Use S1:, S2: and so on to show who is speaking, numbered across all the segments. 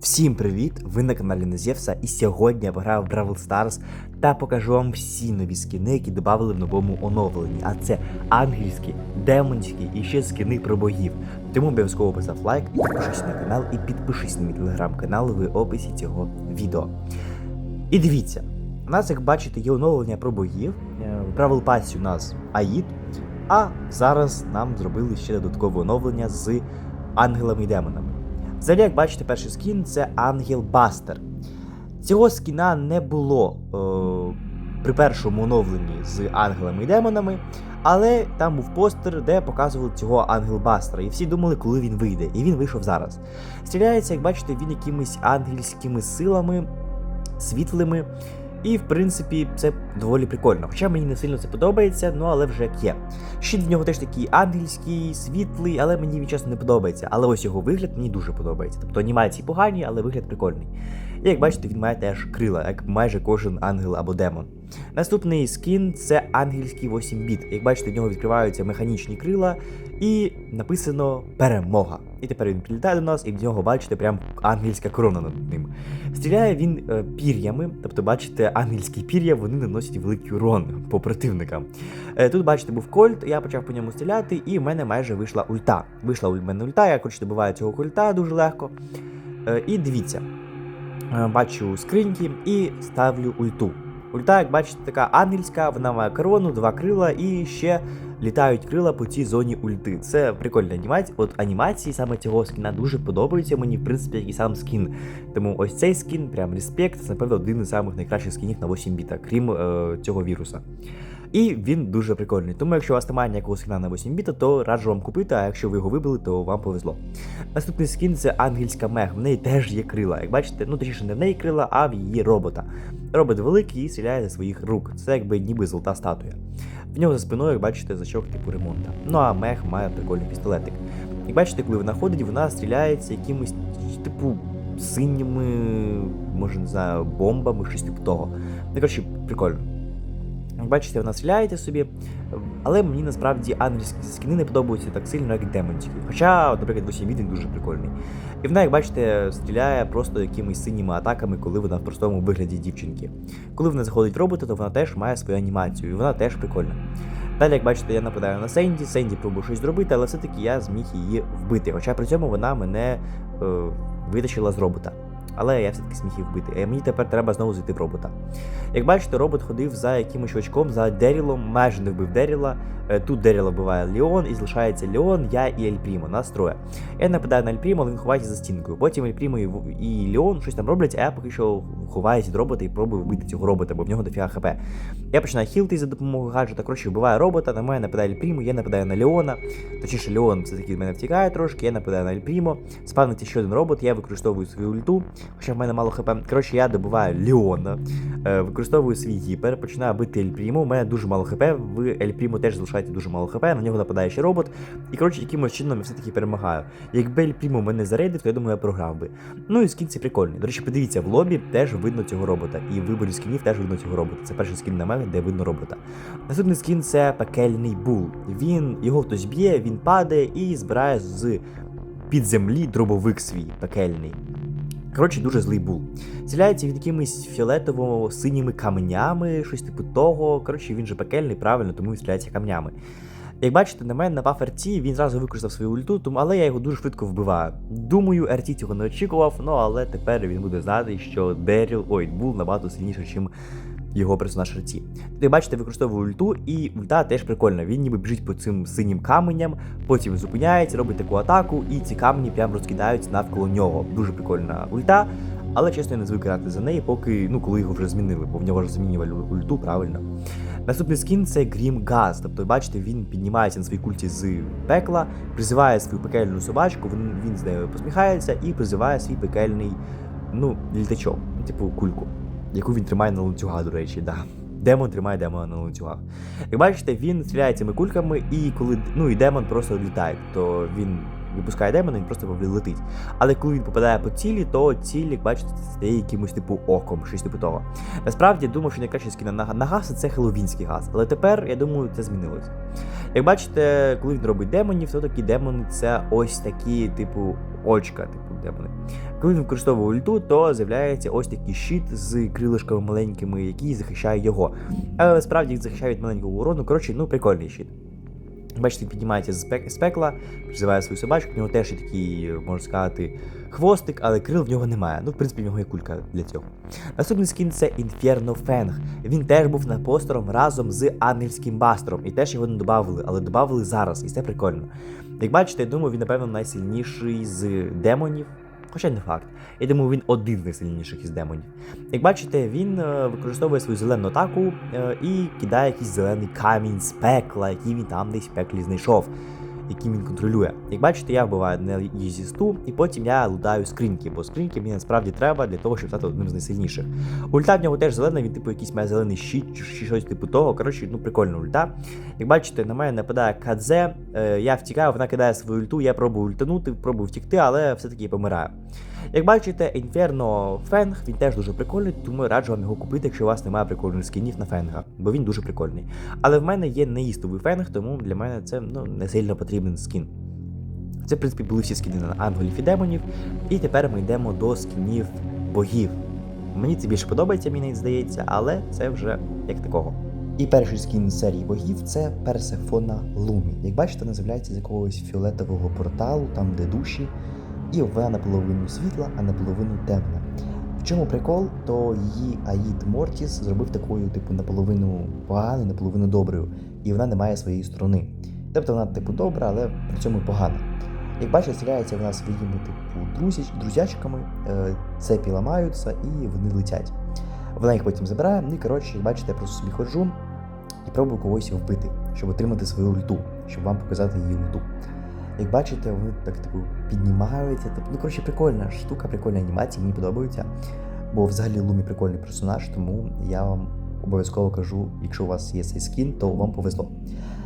S1: Всім привіт! Ви на каналі Назєвса, і сьогодні я пограв в Бравл Stars та покажу вам всі нові скини, які додали в новому оновленні. А це ангельські, демонські і ще скини про богів. Тому обов'язково постав лайк, підпишись на канал і підпишись на мій телеграм-канал в описі цього відео. І дивіться, у нас, як бачите, є оновлення про богів. Е, В Бравл Пасі у нас Аїд, а зараз нам зробили ще додаткове оновлення з ангелами і демонами. Взагалі, як бачите, перший скін це Ангел Бастер. Цього скіна не було е, при першому оновленні з ангелами і демонами, але там був постер, де показували цього Ангел Бастера, і всі думали, коли він вийде. І він вийшов зараз. Стріляється, як бачите, він якимись ангельськими силами, світлими. І, в принципі, це доволі прикольно. Хоча мені не сильно це подобається, ну але вже як є. Щит в нього теж такий ангельський, світлий, але мені він чесно не подобається. Але ось його вигляд мені дуже подобається. Тобто анімації погані, але вигляд прикольний. І як бачите, він має теж крила, як майже кожен ангел або демон. Наступний скін це ангельський 8 біт. Як бачите, в нього відкриваються механічні крила, і написано перемога. І тепер він прилітає до нас, і в нього, бачите, прям ангельська корона над ним. Стріляє він е, пір'ями, тобто, бачите, ангельські пір'я вони наносять великий урон по противникам. Е, тут, бачите, був кольт, я почав по ньому стріляти, і в мене майже вийшла ульта. Вийшла у мене ульта, я коротше добиваю цього кольта дуже легко. Е, і дивіться, бачу скриньки і ставлю ульту. Ульта, як бачите, така ангельська, вона має корону, два крила і ще літають крила по цій зоні ульти. Це прикольна анімація. От анімації саме цього скіна дуже подобаються мені, в принципі, як і сам скін. Тому ось цей скін, прям респект, це, напевно, один із самих найкращих скінів на 8 біта, крім е, цього віруса. І він дуже прикольний. Тому, якщо у вас немає ніякого скіна на 8 біта, то раджу вам купити, а якщо ви його вибили, то вам повезло. Наступний скін це ангельська мег. В неї теж є крила. Як бачите, ну точніше не в неї крила, а в її робота. Робот великий і стріляє зі своїх рук. Це якби ніби золота статуя. В нього за спиною, як бачите, зачок типу ремонта. Ну а мех має прикольний пістолетик. Як бачите, коли вона ходить, вона стріляється якимось, типу, синіми, може, не знаю, бомбами, щось типу того. Ну, коротше, прикольно. Бачите, вона стріляється собі, але мені насправді ангельські скіни не подобаються так сильно, як демонські. Хоча, наприклад, 8 він дуже прикольний. І вона, як бачите, стріляє просто якимись синіми атаками, коли вона в простому вигляді дівчинки. Коли вона заходить в робота, то вона теж має свою анімацію, і вона теж прикольна. Далі, як бачите, я нападаю на Сенді, Сенді пробую щось зробити, але все-таки я зміг її вбити. Хоча при цьому вона мене е, витащила з робота. Але я все-таки її вбити. Мені тепер треба знову зайти в робота. Як бачите, робот ходив за якимось чувачком, за Дерілом, майже не вбив Деріла. Е, Тут Деріла вбиває Леон, і залишається Леон, я і Ель Прімо, нас троє. Я нападаю на Ель Прімо, але він ховається за стінкою. Потім Ель Прімо і Леон щось там роблять, а я поки що ховаюся від робота і пробую вбити цього робота, бо в нього дофіга хп. Я починаю хілти за допомогою гаджета, коротше, вбиваю робота, на мене нападає Ель Прімо, я нападаю на Леона. Точніше, Леон все-таки від мене втікає трошки, я нападаю на Ель Прімо. Спавниться ще один робот, я використовую свою ульту, хоча в мене мало хп. Коротше, я добиваю Леона, е, використовую свій гіпер, починаю бити Ель Прімо. У мене дуже мало хп, в Ель Прімо теж залишається дуже мало хп, на нього нападає ще робот. І коротше, якимось чином я все-таки перемагаю. Якби Ель Прімо мене зарейдив, то я думаю, я програв би. Ну і скін це прикольний. До речі, подивіться, в лобі теж видно цього робота. І в виборі скінів теж видно цього робота. Це перший скін на мене, де видно робота. Наступний скін це пекельний бул. Він його хтось б'є, він падає і збирає з під землі дробовик свій пекельний. Коротше, дуже злий бул. Зіляється він якимись фіолетово-синіми камнями, щось типу того. Коротше, він же пекельний, правильно, тому стріляється камнями. Як бачите, на мене напав РТ, він зразу використав свою ульту, тому, але я його дуже швидко вбиваю. Думаю, РТ цього не очікував, ну але тепер він буде знати, що Деріл, ой, Бул набагато сильніше, ніж його персонаж РТ. Тут, як бачите, використовую ульту, і ульта теж прикольна. Він ніби біжить по цим синім каменям, потім зупиняється, робить таку атаку, і ці камені прям розкидаються навколо нього. Дуже прикольна ульта. Але чесно, я не звик грати за неї, поки ну коли його вже змінили, бо в нього ж змінювали ульту, правильно. Наступний скін це Грім Газ. Тобто, бачите, він піднімається на своїй культі з пекла, призиває свою пекельну собачку, він, він з нею посміхається і призиває свій пекельний ну, літачок, типу кульку, яку він тримає на ланцюга, до речі, да. Демон тримає демона на ланцюгах. Як бачите, він стріляє цими кульками, і коли ну і демон просто літає, то він випускає демона, він просто летить. Але коли він попадає по цілі, то ціль, як бачите, стає якимось типу оком, щось типу того. Насправді я думав, що найкращий скін на, газ це хеллоуінський газ. Але тепер я думаю, це змінилось. Як бачите, коли він робить демонів, то такі демони це ось такі, типу, очка, типу демони. Коли він використовує ульту, то з'являється ось такий щит з крилишками маленькими, який захищає його. Але насправді їх захищає від маленького урону. Коротше, ну прикольний щит. Бачите, він піднімається з пек- з пекла, призиває свою собачку, в нього теж є такий, можна сказати, хвостик, але крил в нього немає. Ну, в принципі, в нього є кулька для цього. Наступний скін це Інферно Фенг. Він теж був на постером разом з ангельським бастером. І теж його не додавали, але додавали зараз, і це прикольно. Як бачите, я думаю, він, напевно, найсильніший з демонів. Хоча не факт. Я думаю, він один з найсильніших із демонів. Як бачите, він е, використовує свою зелену атаку е, і кидає якийсь зелений камінь з пекла, який він там десь в пеклі знайшов, який він контролює. Як бачите, я вбиваю на їзісту, і потім я лутаю скриньки, бо скриньки мені насправді треба для того, щоб стати одним з найсильніших. Ульта в нього теж зелена, він типу якийсь має зелений щит чи щось типу того. Коротше, ну прикольна ульта. Як бачите, на мене нападає Кадзе, е, я втікаю, вона кидає свою ульту, я пробую ультанути, пробую втікти, але все-таки помираю. Як бачите, Inferno Feng, він теж дуже прикольний, тому раджу вам його купити, якщо у вас немає прикольних скінів на фенга, бо він дуже прикольний. Але в мене є неїстовий фенг, тому для мене це ну, не сильно потрібен скін. Це, в принципі, були всі скіни на ангелів і демонів. І тепер ми йдемо до скінів богів. Мені це більше подобається, мені здається, але це вже як такого. І перший скін серії богів це Персефона Лумі. Як бачите, вона з'являється з якогось фіолетового порталу, там де душі, і вона наполовину світла, а наполовину темна. В чому прикол, то її Аїд Мортіс зробив такою, типу, наполовину поганою, наполовину доброю, і вона не має своєї сторони. Тобто вона, типу, добра, але при цьому погана. Як бачите, стріляється вона своїми, типу, друзі, друзячками, е, цепі ламаються і вони летять. Вона їх потім забирає, ну і коротше, як бачите, я просто собі ходжу і пробую когось вбити, щоб отримати свою ульту, щоб вам показати її ульту. Як бачите, вони так типу піднімаються. Типу, ну коротше, прикольна штука, прикольна анімація, мені подобається. Бо взагалі Лумі прикольний персонаж, тому я вам обов'язково кажу, якщо у вас є цей скін, то вам повезло.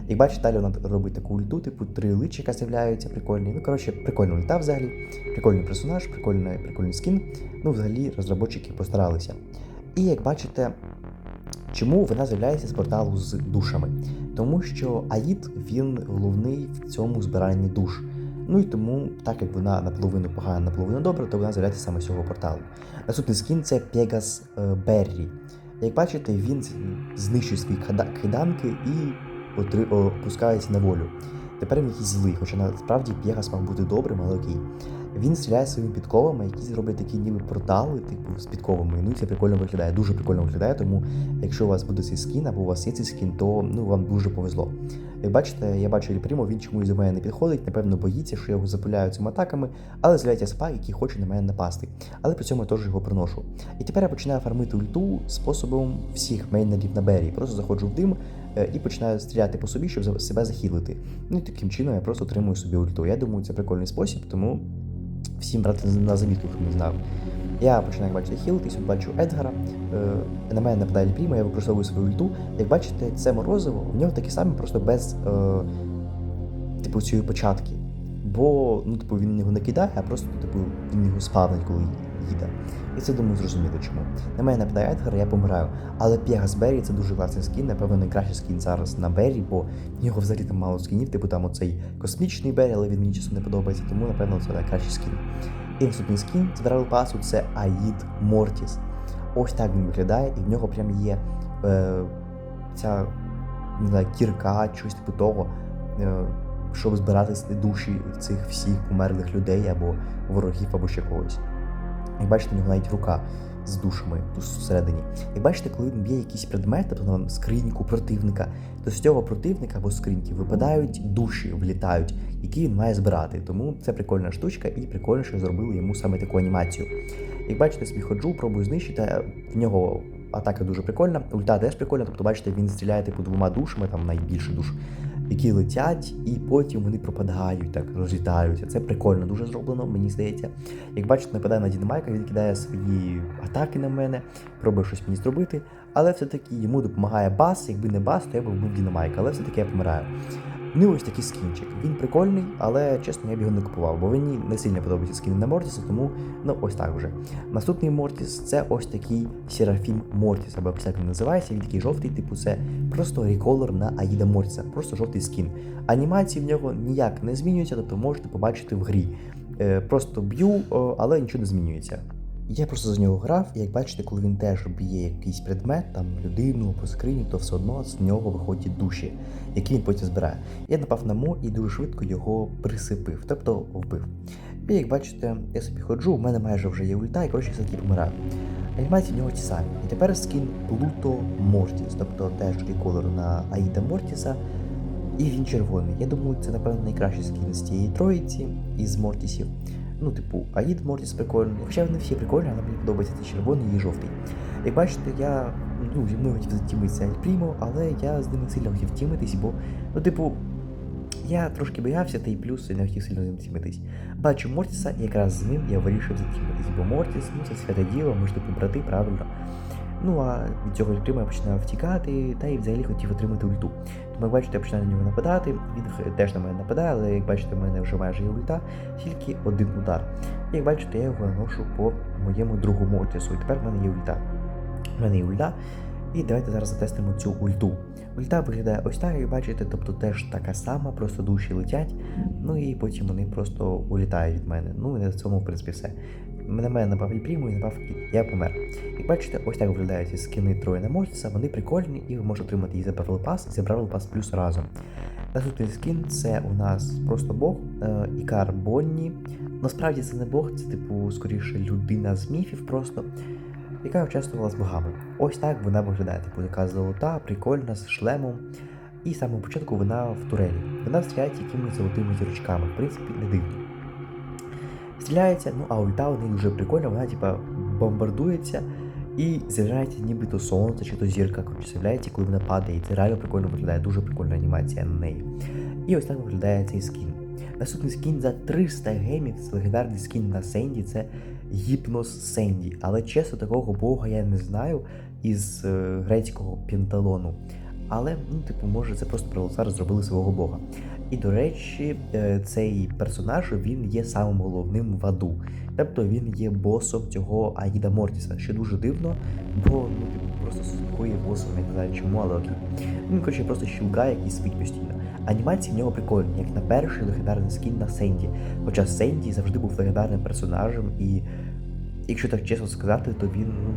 S1: Як бачите, далі вона робить таку ульту, типу три личика з'являються, прикольні. Ну, коротше, прикольна ульта взагалі, прикольний персонаж, прикольний, прикольний скін. Ну, взагалі, розробники постаралися. І як бачите, чому вона з'являється з порталу з душами? Тому що Аїд він головний в цьому збиранні душ. Ну і тому, так як вона наполовину погана, наполовину добра, то вона з'являється саме з цього порталу. Наступний скін це Пегас е, Беррі. Як бачите, він знищує свої киданки і опускається на волю. Тепер він якийсь злий, хоча насправді П'єгас мав бути добрим, але окей. Він стріляє своїми підковами, які зроблять такі ніби портали, типу з підковами. Ну це прикольно виглядає, дуже прикольно виглядає. Тому якщо у вас буде цей скін або у вас є цей скін, то ну вам дуже повезло. Як бачите, я бачу Еліпримо, він чомусь до мене не підходить, напевно, боїться, що я його запуляю цими атаками, але з'являється спа, який хоче на мене напасти. Але при цьому я теж його приношу. І тепер я починаю фармити ульту способом всіх мейнерів на бері. Просто заходжу в дим е, і починаю стріляти по собі, щоб себе захилити. Ну і таким чином я просто отримую собі ульту. Я думаю, це прикольний спосіб, тому всім брати на замітку, хто не знав. Я починаю бачити хіл, хілитись, от бачу Едгара. Е, на мене нападає Ліпріма, я використовую свою ульту. Як бачите, це морозиво, в нього таке саме, просто без е, типу цієї початки. Бо ну, типу, він його не кидає, а просто типу, він його спавнить, коли їде. І це думаю зрозуміло чому. На мене нападає Едгар, я помираю. Але Пегас Беррі це дуже класний скін, напевно, найкращий скін зараз на Беррі, бо нього взагалі там мало скінів, типу там оцей космічний Беррі, але він мені чесно не подобається, тому напевно це найкращий скін. І наступний скін з Бравл Пасу це Аїд Мортіс. Ось так він виглядає, і в нього прям є е, ця не знаю, кірка, щось типу того, е, щоб збирати душі цих всіх померлих людей або ворогів, або ще когось. Як бачите, в нього навіть рука з душами тут всередині. Як бачите, коли він б'є якийсь предмет, тобто там скриньку противника, то з цього противника або скриньки випадають душі, влітають, які він має збирати. Тому це прикольна штучка, і прикольно, що зробили йому саме таку анімацію. Як бачите, собі ходжу, пробую знищити. В нього атака дуже прикольна, ульта теж прикольна. Тобто, бачите, він стріляє типу двома душами, там найбільше душ, які летять, і потім вони пропадають, так розлітаються. Це прикольно, дуже зроблено, мені здається. Як бачите, нападає на Дінамайка, він кидає свої атаки на мене, пробує щось мені зробити, але все-таки йому допомагає бас. Якби не бас, то я б вбив Дінамайка, але все-таки я помираю. Ну ось такий скінчик. Він прикольний, але чесно, я б його не купував, бо мені не сильно подобаються скіни на Мортіса, тому ну ось так вже. Наступний Мортіс це ось такий Серафім Мортіс, або як він називається. Він такий жовтий, типу, це просто реколор на Аїда Мортіса, просто жовтий скін. Анімації в нього ніяк не змінюються, тобто можете побачити в грі. Е, просто б'ю, але нічого не змінюється. Я просто за нього грав, і як бачите, коли він теж б'є якийсь предмет, там людину або скриню, то все одно з нього виходять душі, які він потім збирає. Я напав на мо і дуже швидко його присипив, тобто вбив. І як бачите, я собі ходжу, у мене майже вже є ульта, і коротше я таки помираю. Анімації в нього ті самі. І тепер скін Плуто Мортіс, тобто теж реколор на Аїда Мортіса. І він червоний. Я думаю, це, напевно, найкращий скін з цієї троїці із Мортісів. Ну, типу, Аїд Мортіс прикольний. Хоча вони всі прикольні, але мені подобається цей червоний і жовтий. Як бачите, я ну, зі мною хотів затімитися Аль Прімо, але я з ними сильно хотів тімитись, бо, ну, типу, я трошки боявся, та й плюс і не хотів сильно з ним тімитись. Бачу Мортіса, і якраз з ним я вирішив затімитись, бо Мортіс, ну це святе діло, ми ж типу брати, правильно. Ну а від цього Альпріма я починав втікати, та й взагалі хотів отримати ульту. Тому як бачите, я починаю на нього нападати. Він теж на мене нападає, але як бачите, в мене вже майже є ульта, тільки один удар. І як бачите, я його наношу по моєму другому Мортісу. І тепер в мене є ульта. В мене є ульта. І давайте зараз затестимо цю ульту. Ульта виглядає ось так, як бачите, тобто теж така сама, просто душі летять, ну і потім вони просто улітають від мене. Ну і на цьому, в принципі, все. На мене напав Ельпріму і напав кіт. Я помер. Як бачите, ось так виглядають ці скини троє на Мортіса, вони прикольні, і ви можете отримати їх за Бравл Пас, і за Бравл Пас плюс разом. Наступний скін це у нас просто Бог, е, Ікар Бонні. Насправді це не Бог, це типу скоріше людина з міфів просто, яка участвувала з богами. Ось так вона виглядає, типу така золота, прикольна, з шлемом. І з самого початку вона в турелі. Вона стріляє якимись золотими зірочками, в принципі, не дивно. Стріляється, ну а ульта у неї дуже прикольна, вона типа бомбардується і з'являється нібито сонце чи то зірка, коротше, з'являється, коли вона падає. І це реально прикольно виглядає, дуже прикольна анімація на неї. І ось так виглядає цей скін. Наступний скін за 300 гемів, це легендарний скін на Сенді, це Гіпнос Сенді. Але чесно, такого бога я не знаю із е, грецького пенталону. Але, ну, типу, може, це просто православи зробили свого бога. І, до речі, е, цей персонаж він є самим головним в аду. Тобто він є босом цього Аїда Мортіса, що дуже дивно, бо ну, типу, просто слухує босом, я не знаю чому, але окей. Він, коротше, просто щілка, який спить постійно. Анімації в нього прикольні, як на перший легендарний скін на Сенді. Хоча Сенді завжди був легендарним персонажем, і якщо так чесно сказати, то він ну,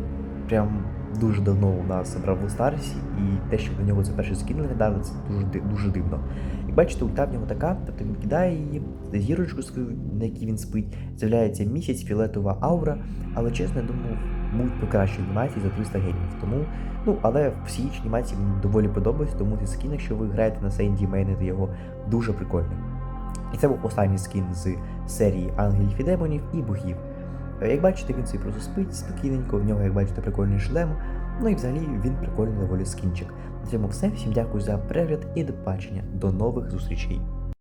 S1: прям дуже давно у нас брав в Старсі, і те, що на нього це перший скін легендарний, це дуже, дуже дивно. Як бачите, ульта в нього така, тобто він кидає її, зірочку свою, на якій він спить, з'являється місяць, фіолетова аура, але чесно, я думаю, будуть покращені анімації за 300 геймів. Тому, ну, але всі інші анімації мені доволі подобаються, тому цей скін, якщо ви граєте на Сенді мейнити його, дуже прикольний. І це був останній скін з серії ангелів і демонів і богів. Е, Як бачите, він собі просто спить спокійненько, в нього, як бачите, прикольний шлем. Ну і взагалі він прикольний доволі скінчик. Цьому все. Всім дякую за перегляд і до побачення. До нових зустрічей.